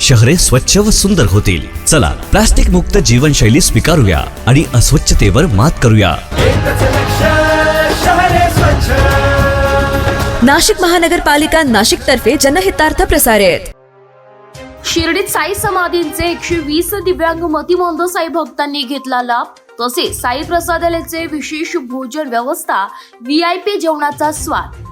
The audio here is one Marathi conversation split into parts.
शहरे स्वच्छ व सुंदर होतील. चला प्लास्टिक मुक्त जीवनशैली स्वीकारूया आणि अस्वच्छतेवर मात करूया. नाशिक महानगरपालिका नाशिक तर्फे जनहितार्थ प्रसारित. शिर्डीत साई समाधींचे एकशे वीस दिव्यांग मतिमंद साई भक्तांनी घेतला लाभ. तसेच साई प्रसादालयाचे विशेष भोजन व्यवस्था व्ही आय पी जेवणाचा स्वाद.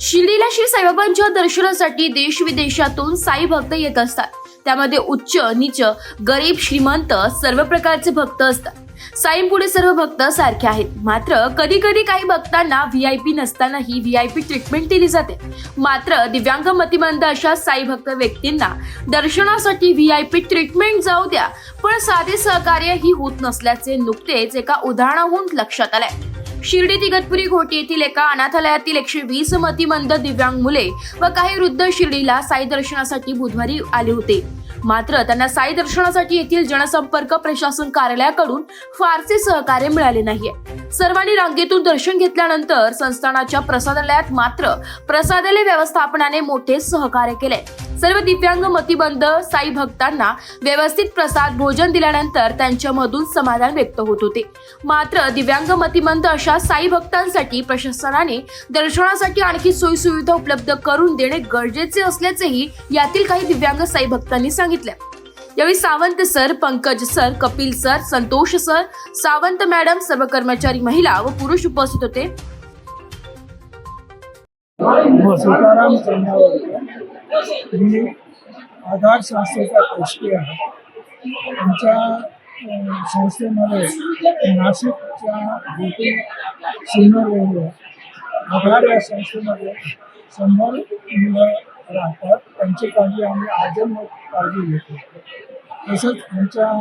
शिर्डीला श्री साईबाबांच्या दर्शनासाठी देश विदेशातून साई भक्त येत असतात. त्यामध्ये उच्च नीच गरीब श्रीमंत सर्व प्रकारचे भक्त असतात. साईंपुढे सर्व भक्त सारखे आहेत. मात्र कधी कधी काही भक्तांना व्ही आय पी नसतानाही व्ही आय पी ट्रीटमेंट दिली जाते. मात्र दिव्यांग मतिमंद अशा साई भक्त व्यक्तींना दर्शनासाठी व्ही आय पी ट्रीटमेंट जाऊ द्या पण साधे सहकार्य ही होत नसल्याचे नुकतेच एका उदाहरणाहून लक्षात आलंय. शिर्डी तिगतपुरी घोटी येथील एका अनाथालयातील एकशे वीस मतिमंद दिव्यांग मुले व काही वृद्ध शिर्डीला साई दर्शनासाठी बुधवारी आले होते. मात्र त्यांना साई दर्शनासाठी येथील जनसंपर्क प्रशासन कार्यालयाकडून फारसे सहकार्य मिळाले नाहीये. सर्वांनी रांगेतून दर्शन घेतल्यानंतर संस्थानाच्या प्रसादालयात मात्र प्रसादालय व्यवस्थापनाने मोठे सहकार्य केले. सर्व दिव्यांग मतिबंद साई भक्तांना व्यवस्थित प्रसाद भोजन दिल्यानंतर त्यांच्यामधून समाधान व्यक्त होत होते. मात्र दिव्यांग मतिमंद अशा साई भक्तांसाठी प्रशासनाने दर्शनासाठी आणखी सोयी सुविधा उपलब्ध करून देणे गरजेचे असल्याचेही यातील काही दिव्यांग साई भक्तांनी सांगितले. यावेळी Sawant sir Pankaj sir Kapil sir Santosh sir Sawant madam सर्व कर्मचारी महिला व पुरुष उपस्थित होते. मी आधार संस्थेचा ट्रस्टी आहे. आमच्या संस्थेमध्ये नाशिकच्या गोटी सिनियर रेल्वे आधार या संस्थेमध्ये शंभर मुलं राहतात. त्यांची काळजी आम्ही आजन्म काळजी घेतो. तसंच आमच्या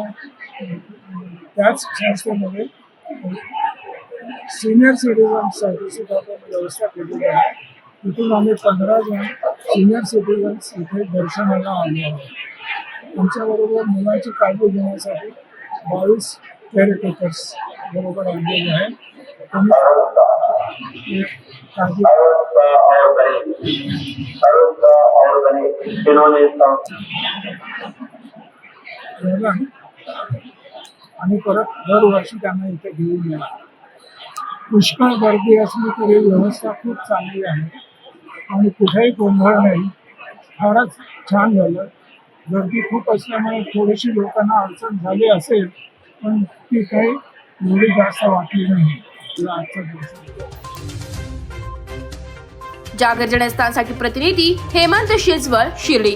त्याच संस्थेमध्ये सिनियर सिटीजनसाठी सुद्धा आपण व्यवस्था केलेली आहे. तिथून आम्ही पंधरा जण सिनियर सिटीजन्स इथे दर्शनाला आलो आहोत. आमच्याबरोबर मुलांची काळजी घेण्यासाठी बावीस केअरटेकर्स बरोबर आणलेले आहे त्यांनी एक काळजी इन्होंने आणि परत दरवर्षी त्यांना इथे घेऊन येणार. पुष्कळ गर्दी असली तरी व्यवस्था खूप चांगली आहे. आणि कुठेही गोंधळ नाही. फारच छान झालं. गर्दी खूप असल्यामुळे थोडीशी लोकांना अडचण झाली असेल पण ती काही एवढी जास्त वाटली नाही. तुला आजचा दिवस जागर जनस्थानसाठी प्रतिनिधी हेमंत शेजवळ शिर्डी.